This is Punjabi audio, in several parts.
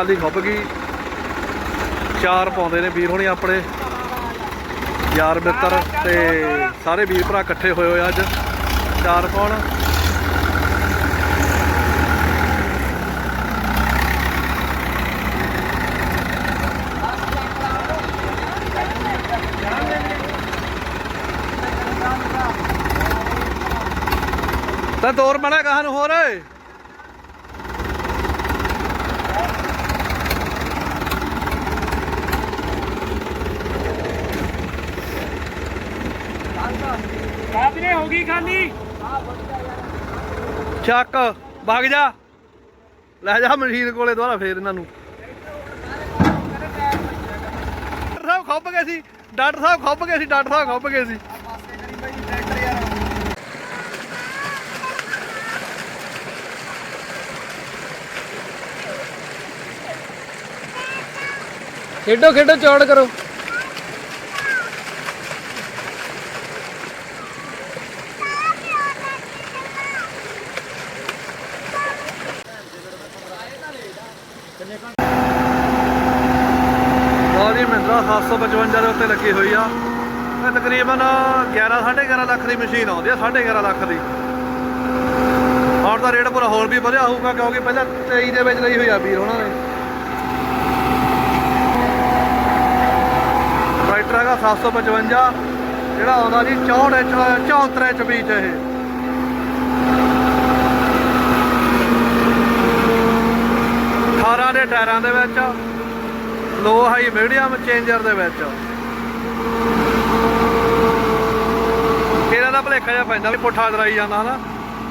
ਖਾਲੀ ਖੁੱਭ ਗਈ। ਚਾਰ ਪਾਉਂਦੇ ਨੇ ਵੀਰ ਹੋਣੀ ਆਪਣੇ। ਯਾਰ ਮਿੱਤਰ ਤੇ ਸਾਰੇ ਵੀਰ ਭਰਾ ਇਕੱਠੇ ਹੋਏ ਹੋਏ ਅੱਜ। ਚਾਰ ਪਾਉਣ ਤਾਂ ਦੌਰ ਬਣਾ ਕਹਾਂ ਨੂੰ ਹੋਰ। ਹੋ ਗਈ ਖਾਲੀ। ਚੱਕ ਵਗ ਜਾ। ਲੈ ਜਾ ਮਸ਼ੀਨ ਕੋਲੇ ਦੁਬਾਰਾ ਫੇਰ ਇਹਨਾਂ ਨੂੰ। ਡਾਕਟਰ ਸਾਹਿਬ ਖੁੱਭ ਗਏ ਸੀ। ਡਾਕਟਰ ਸਾਹਿਬ ਖੁੱਭ ਗਏ ਸੀ, ਡਾਕਟਰ ਸਾਹਿਬ ਖੁੱਭ ਗਏ ਸੀ। ਖੇਡੋ ਖੇਡੋ, ਚੌੜ ਕਰੋ ਗੋਲੀ ਮਹਿੰਦਰਾ 755 ਦੇ ਉੱਤੇ ਲੱਗੀ ਹੋਈ ਆ। ਇਹ ਤਕਰੀਬਨ 11 11.5 ਲੱਖ ਦੀ ਮਸ਼ੀਨ ਆਉਂਦੀ ਆ 11.5 ਲੱਖ ਦੀ। ਹੁਣ ਤਾਂ ਰੇਟ ਪੂਰਾ ਹੋਰ ਵੀ ਵਧਿਆ ਹੋਊਗਾ, ਕਿਉਂਕਿ ਪਹਿਲਾਂ 23 ਦੇ ਵਿੱਚ ਲਈ ਹੋਈ ਆ ਵੀਰ ਉਹਨਾਂ ਨੇ। ਟਰੈਕਟਰ ਹੈਗਾ 755 ਜਿਹੜਾ ਆਉਂਦਾ ਜੀ 64 ਇੰਚ 74 ਇੰਚ ਵਿੱਚ ਇਹ। ਅਠਾਰਾਂ ਦੇ ਟਾਇਰਾਂ ਦੇ ਵਿੱਚ ਲੋ ਹਾਈ ਮੀਡੀਅਮ ਚੇਂਜਰ ਦੇ ਵਿੱਚ। ਇਹਨਾਂ ਦਾ ਭਲੇਖਾ ਜਿਹਾ ਪੈਂਦਾ ਵੀ ਪੁੱਠਾ ਦਰਾਈ ਜਾਂਦਾ ਹਨਾ।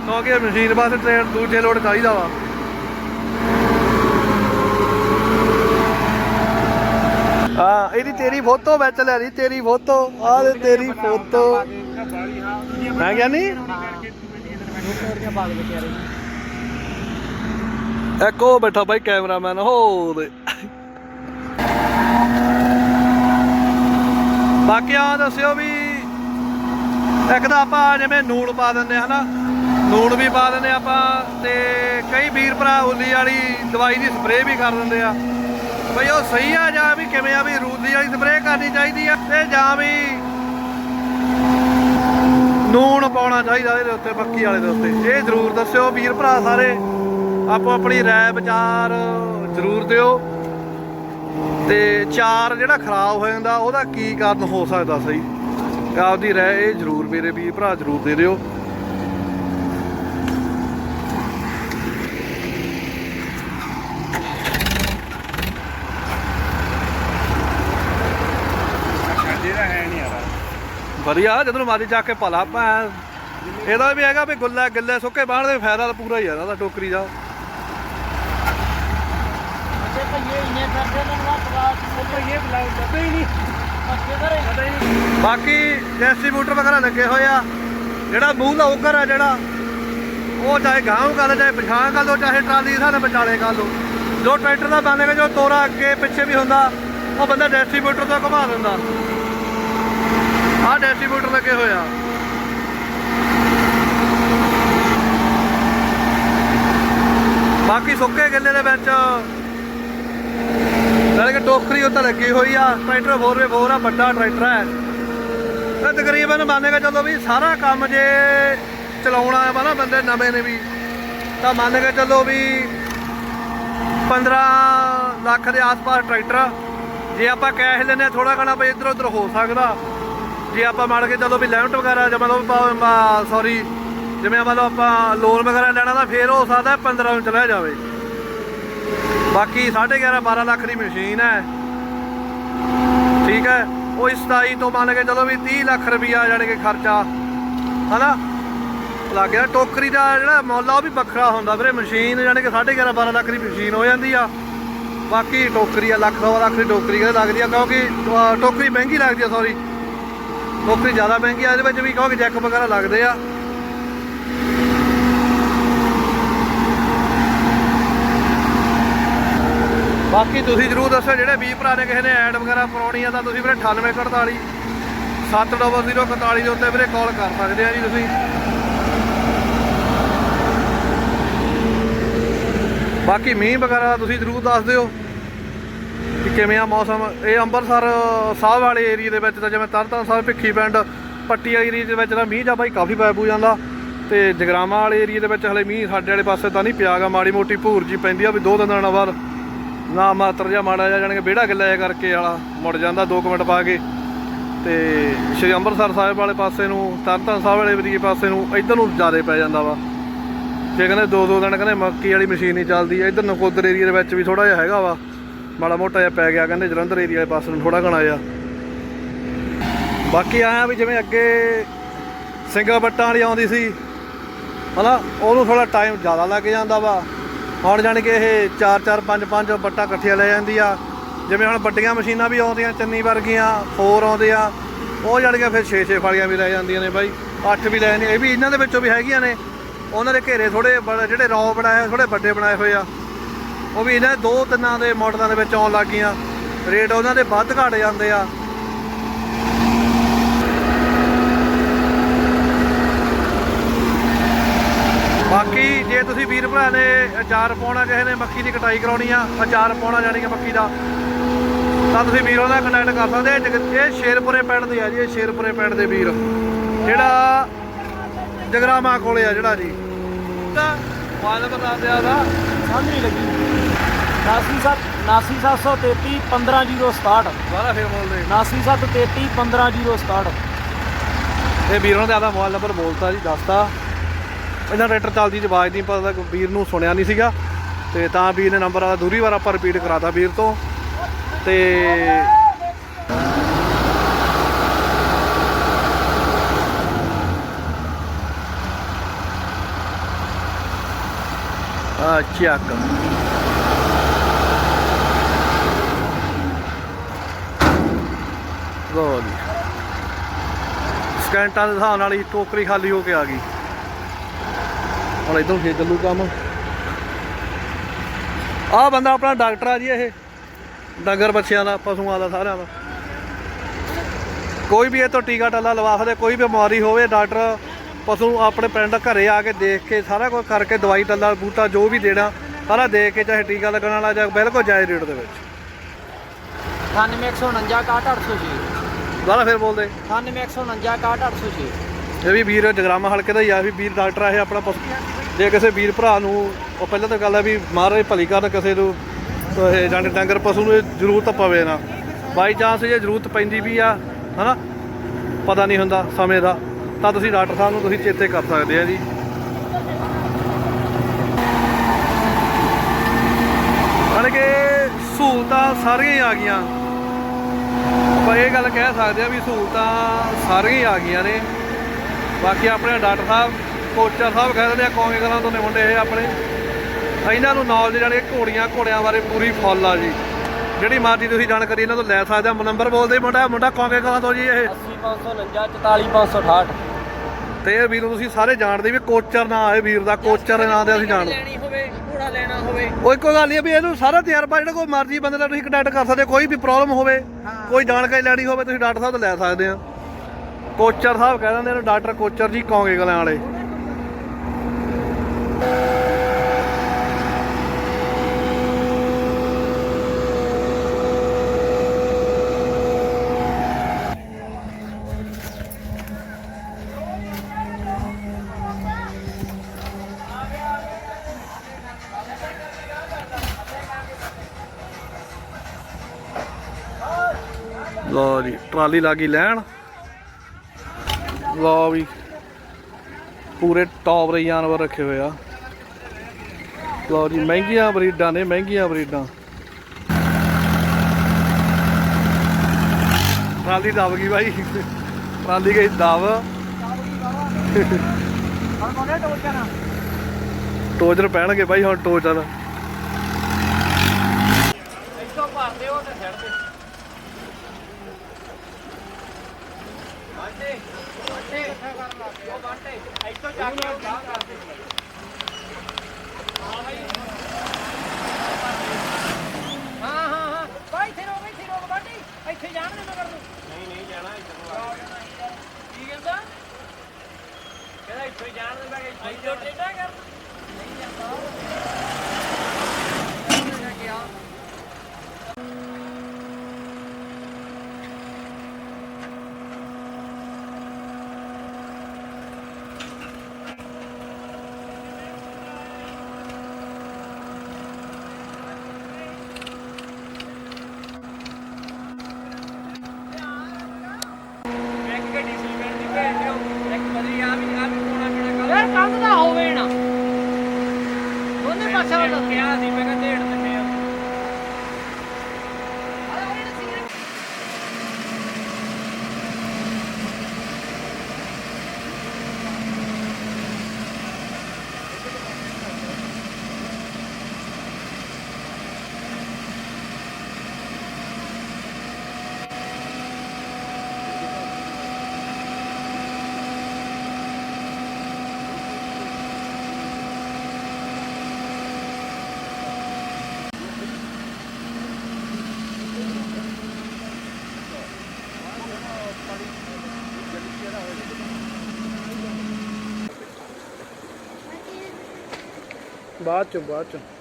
ਕਿਉਂਕਿ ਮਸ਼ੀਨ ਵਾਸਤੇ ਟ੍ਰੇਨ ਦੂਜੇ ਲੋਡ ਚਾਹੀਦਾ ਵਾ। ਹਾਂ, ਇਹਦੀ ਤੇਰੀ ਫੋਟੋ ਵਿੱਚ ਲੈ ਲਈ, ਤੇਰੀ ਫੋਟੋ, ਆਹ ਤੇਰੀ ਫੋਟੋ। ਮੈਂ ਕਿਹਾ ਨਹੀਂ ਇੱਕ ਉਹ ਬੈਠਾ ਬਾਈ ਕੈਮਰਾਮੈਨ ਹੋ ਦੇ ਬਾਕੀ ਆ ਦੱਸਿਓ ਵੀ ਇੱਕ ਤਾਂ ਆਪਾਂ ਜਿਵੇਂ ਨੂਣ ਪਾ ਦਿੰਦੇ ਹਨਾ ਨੂਣ ਵੀ ਪਾ ਦਿੰਦੇ ਆਪਾਂ ਤੇ ਕਈ ਵੀਰ ਭਰਾ ਉਲੀ ਵਾਲੀ ਦਵਾਈ ਦੀ ਸਪਰੇਅ ਵੀ ਕਰ ਦਿੰਦੇ ਆ। ਬਈ ਉਹ ਸਹੀ ਆ ਜਾਂ ਵੀ ਕਿਵੇਂ ਆ ਵੀ ਰੂਦੀ ਵਾਲੀ ਸਪਰੇਅ ਕਰਨੀ ਚਾਹੀਦੀ ਆ ਤੇ ਜਾਂ ਵੀ ਨੂਣ ਪਾਉਣਾ ਚਾਹੀਦਾ ਇਹਦੇ ਉੱਤੇ ਬੱਕੀ ਵਾਲੇ ਦੇ ਉੱਤੇ। ਇਹ ਜ਼ਰੂਰ ਦੱਸਿਓ ਵੀਰ ਭਰਾ ਸਾਰੇ। ਆਪੋ ਆਪਣੀ ਰਾਏ ਵਿਚਾਰ ਜ਼ਰੂਰ ਦਿਓ। ਤੇ ਚਾਰ ਜਿਹੜਾ ਖਰਾਬ ਹੋ ਜਾਂਦਾ, ਉਹਦਾ ਕੀ ਕਾਰਨ ਹੋ ਸਕਦਾ ਸਹੀ? ਆਪਦੀ ਰਾਏ ਇਹ ਜ਼ਰੂਰ ਮੇਰੇ ਵੀਰ ਭਰਾ ਜ਼ਰੂਰ ਦੇ ਦਿਓ। ਵਧੀਆ, ਜਦੋਂ ਮਾਰੀ ਜਾ ਕੇ ਭਲਾ ਭੈ ਇਹਦਾ ਵੀ ਹੈਗਾ ਵੀ ਗੁੱਲਾ ਗਿੱਲੇ ਸੁੱਕੇ ਬਾਹਣ ਦੇ ਫਾਇਦਾ ਤਾਂ ਪੂਰਾ ਹੀ ਆ ਇਹਦਾ ਟੋਕਰੀ ਦਾ। ਅੱਛੇ, ਭਈਏ, ਇੰਨੇ ਕਰਦੇ ਨੇ ਨਾ ਬਾਕੀ ਡਿਸਟ੍ਰੀਬਿਊਟਰ ਵਗੈਰਾ ਲੱਗੇ ਹੋਏ ਆ। ਜਿਹੜਾ ਮੂੰਹ ਦਾ ਆ ਜਿਹੜਾ, ਉਹ ਚਾਹੇ ਗਾਂਵ ਕਰ ਚਾਹੇ ਪਛਾਣ ਕਰ ਲਓ ਚਾਹੇ ਟਰਾਲੀ ਸਾਡੇ ਵਿਚਾਲੇ ਕਰ ਲਓ ਜੋ ਟਰੈਕਟਰ ਦਾ ਬੰਨੇਗਾ ਜੋ ਤੋਰਾ ਅੱਗੇ ਪਿੱਛੇ ਵੀ ਹੁੰਦਾ, ਉਹ ਬੰਦਾ ਡਿਸਟ੍ਰੀਬਿਊਟਰ ਤੋਂ ਘੁਮਾ ਦਿੰਦਾ। ਆਹ ਡਿਸਟ੍ਰੀਬਿਊਟਰ ਲੱਗੇ ਹੋਏ ਆ। ਬਾਕੀ ਸੁੱਕੇ ਗਿੱਲੇ ਦੇ ਵਿੱਚ ਟੋਕਰੀ ਉੱਤੇ ਲੱਗੀ ਹੋਈ ਆ, ਟਰੈਕਟਰ 4x4 ਆ, ਵੱਡਾ ਟਰੈਕਟਰ ਹੈ ਤੇ ਤਕਰੀਬਨ ਮੰਨ ਕੇ ਚੱਲੋ ਵੀ ਸਾਰਾ ਕੰਮ ਜੇ ਚਲਾਉਣਾ ਹੈ ਨਾ ਬੰਦੇ ਨਵੇਂ ਨੇ ਵੀ, ਤਾਂ ਮੰਨ ਕੇ ਚੱਲੋ ਵੀ 15 ਲੱਖ ਦੇ ਆਸ-ਪਾਸ ਟਰੈਕਟਰ ਆ। ਜੇ ਆਪਾਂ ਕੈਸ਼ ਲੈਨੇ ਥੋੜਾ ਘਣਾ ਬਈ ਇੱਧਰ ਉੱਧਰ ਹੋ ਸਕਦਾ। ਜੇ ਆਪਾਂ ਮੰਨ ਕੇ ਚੱਲੋ ਵੀ ਲੈਂਟ ਵਗੈਰਾ, ਜਾਂ ਲਓ ਸੌਰੀ ਜਿਵੇਂ ਮੰਨ ਲਓ ਆਪਾਂ ਲੋਨ ਵਗੈਰਾ ਲੈਣਾ, ਤਾਂ ਫੇਰ ਹੋ ਸਕਦਾ 15 ਨੂੰ ਚਲਾ ਜਾਵੇ। ਬਾਕੀ 11.5 12 ਲੱਖ ਦੀ ਮਸ਼ੀਨ ਹੈ। ਠੀਕ ਹੈ। ਉਹ ਇਸ 27 ਤੋਂ ਮੰਨ ਕੇ ਚਲੋ ਵੀ 30 ਲੱਖ ਰੁਪਇਆ ਜਾਣੀ ਕਿ ਖਰਚਾ। ਹਨਾ? ਲੱਗ ਗਿਆ। ਟੋਕਰੀ ਦਾ ਜਿਹੜਾ ਮੁੱਲ ਆ, ਉਹ ਵੀ ਵੱਖਰਾ ਹੁੰਦਾ ਵੀਰੇ। ਮਸ਼ੀਨ ਜਾਣੀ ਕਿ 11.5 12 ਲੱਖ ਦੀ ਮਸ਼ੀਨ ਹੋ ਜਾਂਦੀ ਆ। ਬਾਕੀ ਟੋਕਰੀ ਆ, ਲੱਖ ਦੋ ਲੱਖ ਦੀ ਟੋਕਰੀ ਕਹਿੰਦੇ ਲੱਗਦੀ ਆ, ਕਿਉਂਕਿ ਟੋਕਰੀ ਮਹਿੰਗੀ ਲੱਗਦੀ ਆ ਸੌਰੀ ਟੋਕਰੀ ਜ਼ਿਆਦਾ ਮਹਿੰਗੀ ਆ, ਇਹਦੇ ਵਿੱਚ ਵੀ ਕਿਉਂਕਿ ਜੈਕ ਵਗੈਰਾ ਲੱਗਦੇ ਆ। ਬਾਕੀ ਤੁਸੀਂ ਜਰੂਰ ਦੱਸੋ ਜਿਹੜੇ ਵੀਰ ਭਰਾ ਨੇ ਕਿਸੇ ਨੇ ਐਡ ਵਗੈਰਾ ਪਾਉਣੀ ਆ ਤਾਂ ਤੁਸੀਂ ਵੀਰੇ 9848 70041 ਦੇ ਉੱਤੇ ਵੀਰੇ ਕਾਲ ਕਰ ਸਕਦੇ ਆ ਜੀ ਤੁਸੀਂ। ਬਾਕੀ ਮੀਂਹ ਵਗੈਰਾ ਤੁਸੀਂ ਜ਼ਰੂਰ ਦੱਸ ਦਿਓ ਕਿ ਕਿਵੇਂ ਆ ਮੌਸਮ। ਇਹ ਅੰਮ੍ਰਿਤਸਰ ਸਾਹਿਬ ਵਾਲੇ ਏਰੀਆ ਦੇ ਵਿੱਚ ਤਾਂ ਜਿਵੇਂ ਤਰਨਤਾਰਨ ਸਾਹਿਬ ਭਿੱਖੀ ਪਿੰਡ, ਪੱਟੀ ਏਰੀਆ ਦੇ ਵਿੱਚ ਤਾਂ ਮੀਂਹ ਜਾਂ ਬਾਈ ਕਾਫੀ ਪੈ ਪੂ ਜਾਂਦਾ। ਤੇ ਜਗਰਾਮਾ ਵਾਲੇ ਏਰੀਆ ਦੇ ਵਿੱਚ ਹਲੇ ਮੀਂਹ ਸਾਡੇ ਵਾਲੇ ਪਾਸੇ ਤਾਂ ਨਹੀਂ ਪਿਆਗਾ ਮਾੜੀ ਮੋਟੀ ਭੂਰ ਜੀ ਪੈਂਦੀ ਆ ਵੀ ਦੋ ਤਿੰਨ ਦਿਨਾਂ ਬਾਅਦ। ਨਾ ਮਾਤਰ ਜਿਹਾ ਮਾੜਾ ਜਿਹਾ, ਜਾਣੀ ਕਿ ਵਿਹੜਾ ਗਿੱਲਾ ਜਿਹਾ ਕਰਕੇ ਵਾਲਾ, ਮੁੜ ਜਾਂਦਾ 2 ਮਿੰਟ ਪਾ ਕੇ। ਤੇ ਸ਼੍ਰੀ ਅੰਮ੍ਰਿਤਸਰ ਸਾਹਿਬ ਵਾਲੇ ਪਾਸੇ ਨੂੰ ਤਰਨਤਾਰਨ ਸਾਹਿਬ ਵਾਲੇ ਏਰੀਏ ਪਾਸੇ ਨੂੰ, ਇੱਧਰ ਨੂੰ ਜ਼ਿਆਦਾ ਪੈ ਜਾਂਦਾ ਵਾ। ਜੇ ਕਹਿੰਦੇ ਦੋ ਦੋ ਦਿਨ ਕਹਿੰਦੇ ਮੱਕੀ ਵਾਲੀ ਮਸ਼ੀਨ ਨਹੀਂ ਚੱਲਦੀ, ਇੱਧਰ ਨਕੋਦਰ ਏਰੀਆ ਦੇ ਵਿੱਚ ਵੀ ਥੋੜਾ ਜਿਹਾ ਹੈਗਾ ਵਾ। ਮਾੜਾ ਮੋਟਾ ਜਿਹਾ ਪੈ ਗਿਆ, ਕਹਿੰਦੇ ਜਲੰਧਰ ਏਰੀਆ ਦੇ ਪਾਸੇ ਨੂੰ ਥੋੜਾ ਘਣਾ ਆ ਬਾਕੀ ਆਇਆ ਵੀ ਜਿਵੇਂ ਅੱਗੇ ਸਿੰਘਾ ਬੱਟਾਂ ਵਾਲੀ ਆਉਂਦੀ ਸੀ, ਹਨਾ, ਉਹਨੂੰ ਥੋੜਾ ਟਾਈਮ ਜ਼ਿਆਦਾ ਲੱਗ ਜਾਂਦਾ ਵਾ। ਹੁਣ ਜਾਣੀ ਕਿ ਇਹ 4 4 5 5 ਬੱਟਾਂ ਇਕੱਠੀਆਂ ਲੈ ਜਾਂਦੀ ਆ ਜਿਵੇਂ ਹੁਣ ਵੱਡੀਆਂ ਮਸ਼ੀਨਾਂ ਵੀ ਆਉਂਦੀਆਂ, ਚੰਨੀ ਵਰਗੀਆਂ ਫੋਰ ਆਉਂਦੇ ਆ। ਉਹ ਜਾਣੀ ਕਿ ਫਿਰ 6 6 ਫਾਲੀਆਂ ਵੀ ਲੈ ਜਾਂਦੀਆਂ ਨੇ ਬਾਈ 8 ਵੀ ਲੈ ਜਾਂਦੀਆਂ। ਇਹ ਵੀ ਇਹਨਾਂ ਦੇ ਵਿੱਚੋਂ ਵੀ ਹੈਗੀਆਂ ਨੇ। ਉਹਨਾਂ ਦੇ ਘੇਰੇ ਥੋੜੇ ਜਿਹੜੇ ਰੌ ਬਣਾਏ ਥੋੜੇ ਵੱਡੇ ਬਣਾਏ ਹੋਏ ਆ। ਉਹ ਵੀ ਇਹਨਾਂ ਦੋ ਤਿੰਨਾਂ ਦੇ ਮਾਡਲਾਂ ਦੇ ਵਿੱਚ ਆਉਣ ਲੱਗ ਗਈਆਂ। ਰੇਟ ਉਹਨਾਂ ਦੇ ਵੱਧ ਘਟ ਜਾਂਦੇ ਆ। ਬਾਕੀ ਜੇ ਤੁਸੀਂ ਵੀਰ ਭਰਾ ਨੇ ਅਚਾਰ ਪਾਉਣਾ ਕਿਸੇ ਨੇ ਮੱਕੀ ਦੀ ਕਟਾਈ ਕਰਾਉਣੀ ਆ ਅਚਾਰ ਪਾਉਣਾ ਜਾਣੀ ਕਿ ਮੱਕੀ ਦਾ ਤਾਂ ਤੁਸੀਂ ਵੀਰ ਨਾਲ ਕੰਟੈਕਟ ਕਰ ਸਕਦੇ ਇਹ ਸ਼ੇਰਪੁਰੇ ਪਿੰਡ ਦੇ ਆ ਜੀ ਇਹ ਸ਼ੇਰਪੁਰੇ ਪਿੰਡ ਦੇ ਵੀਰ। ਜਿਹੜਾ ਜਗਰਾਮਾ ਕੋਲੇ ਆ ਜਿਹੜਾ ਜੀ। ਮਾਲਕ ਦਾ ਦਿਆ ਦਾ ਨਹੀਂ ਲੱਗੀ। 897 89733 15067 ਦੁਬਾਰਾ ਫੇਰ ਬੋਲਦੇ। 89733 15067 ਇਹ ਵੀਰ ਦਾ ਆਦਾ ਮੋਬਾਈਲ ਨੰਬਰ ਬੋਲਤਾ ਜੀ ਦੱਸਤਾ। ਇਹਨਾਂ ਟਰੈਕਟਰ ਚੱਲਦੀ ਚ ਆਵਾਜ਼ ਨਹੀਂ ਪਤਾ ਵੀਰ ਨੂੰ ਸੁਣਿਆ ਨਹੀਂ ਸੀਗਾ। ਤੇ ਤਾਂ ਵੀਰ ਨੇ ਨੰਬਰ ਆਦਾ ਦੂਰੀ ਵਾਰ ਆਪਾਂ ਰਿਪੀਟ ਕਰਾਤਾ ਵੀਰ ਤੋਂ। ਤੇ ਆ ਚੱਕ ਲੋ ਜੀ। ਦੇ ਹਿਸਾਬ ਨਾਲ ਹੀ ਟੋਕਰੀ ਖਾਲੀ ਹੋ ਕੇ ਆ ਗਈ। ਹੁਣ ਇਦੋਂ ਫੇਰ ਚੱਲੂ ਕੰਮ। ਆਹ ਬੰਦਾ ਆਪਣਾ ਡਾਕਟਰ ਆ ਜੀ ਇਹ। ਡੰਗਰ ਬੱਚਿਆਂ ਦਾ ਪਸ਼ੂਆਂ ਦਾ ਸਾਰਿਆਂ ਦਾ। ਕੋਈ ਵੀ ਇਹ ਤੋਂ ਟੀਕਾ ਟੱਲਾ ਲਵਾ ਸਕਦੇ ਕੋਈ ਵੀ ਬਿਮਾਰੀ ਹੋਵੇ ਡਾਕਟਰ ਪਸ਼ੂ ਆਪਣੇ ਪਿੰਡ ਘਰੇ ਆ ਕੇ ਦੇਖ ਕੇ ਸਾਰਾ ਕੁਝ ਕਰਕੇ ਦਵਾਈ ਟੱਲਾ ਬੂਟਾ ਜੋ ਵੀ ਦੇਣਾ ਸਾਰਾ ਦੇ ਕੇ ਚਾਹੇ ਟੀਕਾ ਲੱਗਣ ਵਾਲਾ ਜਾਂ ਬਿਲਕੁਲ ਜਾਇਜ਼ ਰੇਟ ਦੇ ਵਿੱਚ। 9149 ਦੁਬਾਰਾ ਫੇਰ ਬੋਲਦੇ। 9149 ਇਹ ਵੀ ਵੀਰ ਜਗਰਾਮਾ ਹਲਕੇ ਦਾ ਹੀ ਆ ਵੀ ਵੀਰ ਡਾਕਟਰ ਆ ਇਹ ਆਪਣਾ ਪਸ਼ੂ। ਜੇ ਕਿਸੇ ਵੀਰ ਭਰਾ ਨੂੰ, ਉਹ ਪਹਿਲਾਂ ਤਾਂ ਗੱਲ ਹੈ ਵੀ ਮਹਾਰਾਜ ਭਲੀ ਕਰਨ ਕਿਸੇ ਨੂੰ ਇਹ ਜਾਣੇ ਡੰਗਰ ਪਸ਼ੂ ਨੂੰ ਇਹ ਜ਼ਰੂਰਤ ਪਵੇ ਨਾ। ਬਾਈ ਚਾਂਸ ਜੇ ਜ਼ਰੂਰਤ ਪੈਂਦੀ ਵੀ ਆ, ਹਨਾ? ਪਤਾ ਨਹੀਂ ਹੁੰਦਾ ਸਮੇਂ ਦਾ, ਤਾਂ ਤੁਸੀਂ ਡਾਕਟਰ ਸਾਹਿਬ ਨੂੰ ਤੁਸੀਂ ਚੇਤੇ ਕਰ ਸਕਦੇ ਆ ਜੀ। ਜਾਣੀ ਕਿ ਸਹੂਲਤਾਂ ਸਾਰੀਆਂ ਹੀ ਆ ਗਈਆਂ। ਆਪਾਂ ਇਹ ਗੱਲ ਕਹਿ ਸਕਦੇ ਆ ਵੀ ਸਹੂਲਤਾਂ ਸਾਰੀਆਂ ਹੀ ਆ ਗਈਆਂ ਨੇ। ਬਾਕੀ ਆਪਣੇ ਡਾਕਟਰ ਸਾਹਿਬ ਕੋਚਰ ਸਾਹਿਬ ਕਹਿ ਦਿੰਦੇ ਆ ਕੌਮੀ ਕਲਾਂ ਤੋਂ ਨੇ ਮੁੰਡੇ ਇਹ ਆਪਣੇ। ਇਹਨਾਂ ਨੂੰ ਨੌਲੇਜ ਜਾਣੀ ਕਿ ਘੋੜੀਆਂ ਘੋੜਿਆਂ ਬਾਰੇ ਪੂਰੀ ਫੁੱਲ ਆ ਜੀ। ਜਿਹੜੀ ਮਰਜ਼ੀ ਤੁਸੀਂ ਜਾਣਕਾਰੀ ਇਹਨਾਂ ਤੋਂ ਲੈ ਸਕਦੇ ਆ ਨੰਬਰ ਬੋਲਦੇ ਮੁੰਡਾ ਮੁੰਡਾ ਕੌਮੀ ਕਲਾਂ ਤੋਂ ਜੀ ਇਹ। 80549 44568 ਤੇ ਇਹ ਵੀਰ ਤੁਸੀਂ ਸਾਰੇ ਜਾਣਦੇ ਵੀ ਕੋਚਰ ਨਾਂ ਹੈ ਵੀਰ ਦਾ ਕੋਚਰ ਨਾਂ ਦੇ ਅਸੀਂ ਜਾਣਦੇ। ਲੈਣੀ ਹੋਵੇ ਘੋੜਾ ਲੈਣਾ ਹੋਵੇ। ਉਹ ਇੱਕੋ ਗੱਲ ਹੀ ਆ ਵੀ ਇਹਨੂੰ ਸਾਰਾ ਤਜਰਬਾ ਜਿਹੜਾ ਕੋਈ ਮਰਜ਼ੀ ਬੰਦੇ ਦਾ ਤੁਸੀਂ ਕੰਟੈਕਟ ਕਰ ਸਕਦੇ। ਕੋਈ ਵੀ ਪ੍ਰੋਬਲਮ ਹੋਵੇ ਕੋਈ ਜਾਣਕਾਰੀ ਲੈਣੀ ਹੋਵੇ ਤੁਸੀਂ ਡਾਕਟਰ ਸਾਹਿਬ ਤੋਂ ਲੈ ਸਕਦੇ ਆ ਕੋਚਰ ਸਾਹਿਬ ਕਹਿ ਦਿੰਦੇ ਨੇ ਡਾਕਟਰ ਕੋਚਰ ਜੀ ਕੌਂਗੇ ਗਲਾਂ ਵਾਲੇ। ਲਓ ਜੀ ਟਰਾਲੀ ਲਾਗੀ ਲੈਣ। ਲਓ ਵੀ। ਪੂਰੇ ਟੌਪ ਦੇ ਜਾਨਵਰ ਰੱਖੇ ਹੋਏ ਆ। ਲਓ ਜੀ, ਮਹਿੰਗੀਆਂ ਬਰੀਡਾਂ ਨੇ, ਮਹਿੰਗੀਆਂ ਬਰੀਡਾਂ। ਟਰਾਲੀ ਦਬ ਗਈ ਬਾਈ। ਟਰਾਲੀ ਗਈ ਦਬ। ਟੋਜਰ ਪੈਣਗੇ ਬਾਈ, ਹੁਣ ਟੋਜਰ। ਇੱਥੋਂ ਭਰਦੇ ਉਹ ਤੇ ਛੱਡਦੇ ਬਾਂਟੇ ਬਾਂਟੇ ਇਕੱਠਾ ਕਰਨ ਲੱਗ ਪਿਆ ਉਹ ਬਾਂਟੇ ਇੱਥੋਂ ਜਾ ਕੇ ਉਹ ਗਾਹ ਕਰਦੇ ਹਾਂ ਹਾਂ ਹਾਂ ਬਾਈ ਇੱਥੇ ਰੋ ਇੱਥੇ ਰੋ ਬਾਂਟੇ ਇੱਥੇ ਜਾਣ ਦੇ ਮਗਰ ਨੂੰ। ਨਹੀਂ ਨਹੀਂ ਜਾਣਾ ਇੱਥੇ ਨੂੰ ਕੀ ਕਹਿੰਦਾ? ਕਹਿੰਦਾ ਇੱਥੇ ਜਾਣ ਦੇ ਮੈਂ ਇੱਥੇ ਟੇਡਾ ਕਰ। ਨਹੀਂ ਜਾਂਦਾ bajaban los... ਬਾਅਦ ਚ ਬਾਅਦ ਚ।